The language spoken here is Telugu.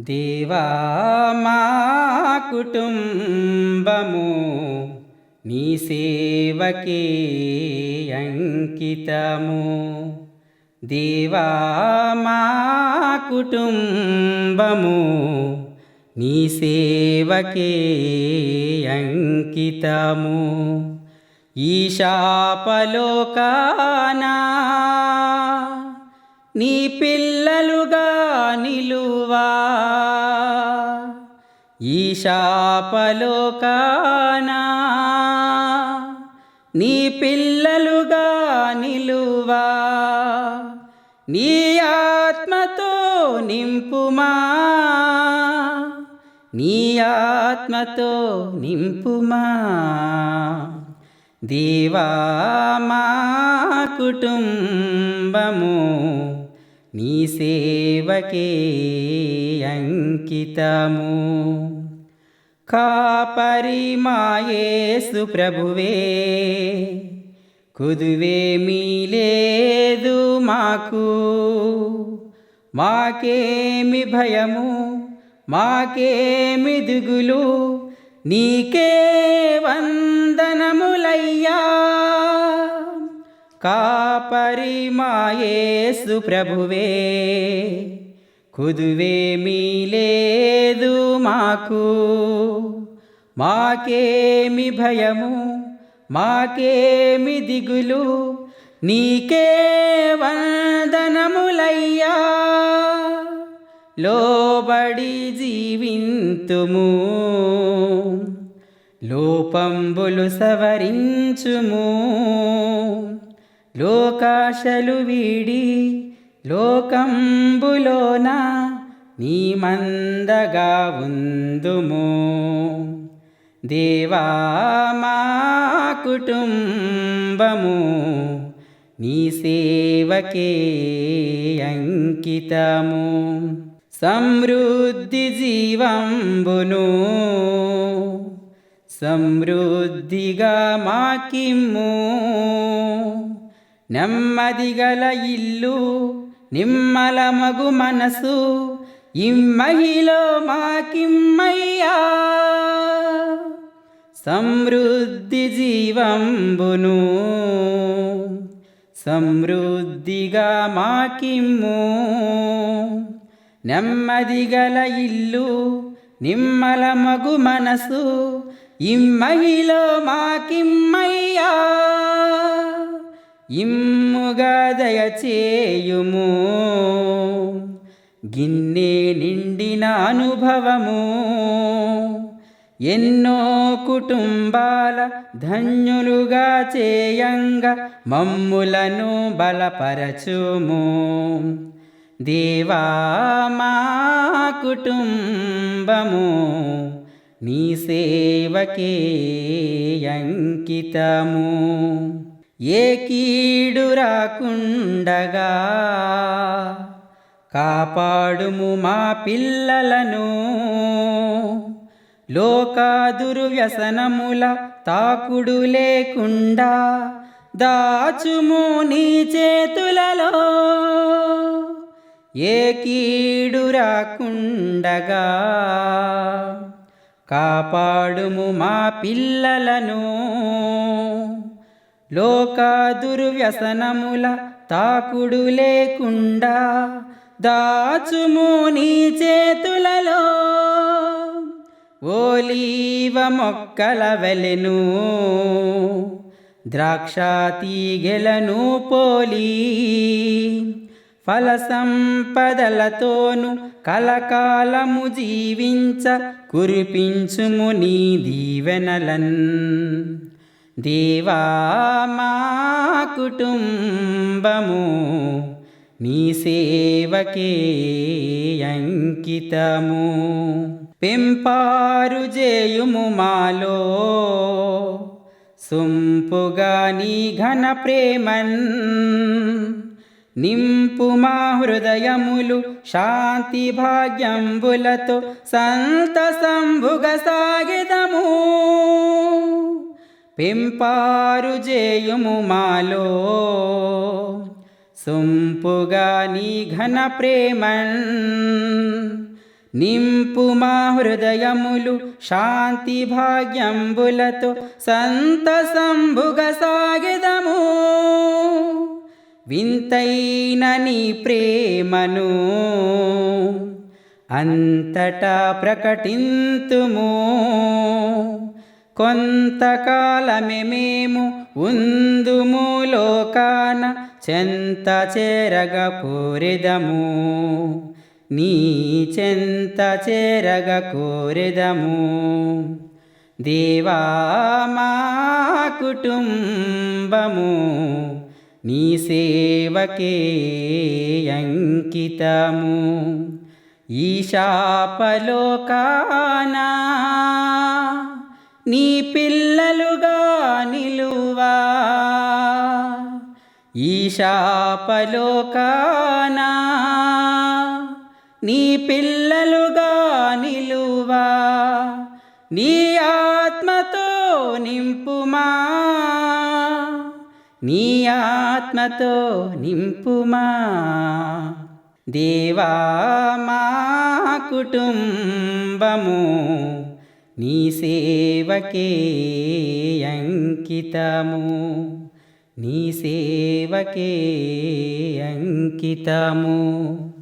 దేవా మా కుటుంబము నీ సేవకే అంకితము. దేవా మా కుటుంబము నీ సేవకే అంకితము. ఈ శాపలోకానా నీ పిల్లలుగా నిలువా ఈ శాపలోకానా నీ పిల్లలుగా నిలువా? నీ ఆత్మతో నింపుమా? నీ ఆత్మతో నింపుమా? దేవా మా కుటుంబము నీ సేవకే అంకితము. కాపరిమాయేసు ప్రభువే. కుదువేమీ లేదు మాకు. మాకేమి భయము మాకేమి దిగులు నీకే వందనములయ్యా. కాపరిమాయేసు ప్రభువే. కుదువేమీ లేదు మాకు. మాకేమి భయము మాకేమి దిగులు నీకే వందనములయ్యా. లోబడి జీవింతుము లోపంబులు సవరించుము. లోకాశలు వీడి లోకంబులోన నీ మందగా ఉందుము. దేవా మా కుటుంబము నీ సేవకే అంకితము. సమృద్ధి జీవంబును సమృద్ధిగా మాకిమ్ము. నెమ్మదిగల ఇల్లు నిమ్మల మగు మనసు ఇమ్మహిలో మాకిమ్మయ్యా. సమృద్ధి జీవంబును సమృద్ధిగా మాకిమ్ము. నెమ్మదిగల ఇల్లు నిమ్మల మగు మనసు ఇమ్మహిలో మాకిమ్మయ్యా. ఇమ్ముగా దయచేయుము. గిన్నె నిండిన అనుభవము. ఎన్నో కుటుంబాల ధన్యులుగా చేయంగా మమ్ములను బలపరచుము. దేవా మా కుటుంబము నీ సేవకే అంకితము. ఏ కీడు రాకుండగా కాపాడుము మా పిల్లలను. లోకాదుర్వ్యసనముల తాకుడు లేకుండా దాచుము నీ చేతులలో. ఏ కీడు రాకుండగా కాపాడుము మా పిల్లలను. లోకాదుర్వ్యసనముల తాకుడు లేకుండా దాచుము నీ చేతులలో. ఓలీవ మొక్కల వెలెను ద్రాక్ష తీగెలను పోలి ఫలసంపదలతోను కలకాలము జీవించ కురిపించుము నీ దీవెనలన్. దేవా మా కుటుంబము నీ సేవకే అంకితము. పెంపారు చేయుము మాలో సుంపుగా నీ ఘన ప్రేమన్. నింపు మా హృదయములు శాంతి భాగ్యంబులతో సంతసంభుగ సాగిదము పెంపారు చేయుము మాలో. సొంపుగా నీ ఘన ప్రేమన్. నింపు మా హృదయములు శాంతి భాగ్యంబులతో సంతసంభుగ సాగిదము. వింతైన నీ ప్రేమను అంతటా ప్రకటింతుము. కొంతకాలమే మేము ఉందుము లోకాన చెంత చేరగ కోరెదము. నీ చెంత చేరగ కోరెదము. దేవా మా కుటుంబము నీ సేవకే అంకితము. ఈశాపలోకానా నీ పిల్లలుగా నిలువా. ఈశాపలోకానా నీ పిల్లలుగా నిలువా. నీ ఆత్మతో నింపుమా. నీ ఆత్మతో నింపుమా. దేవా మా కుటుంబము. నీ సేవకే అంకితము. నీ సేవకే అంకితము.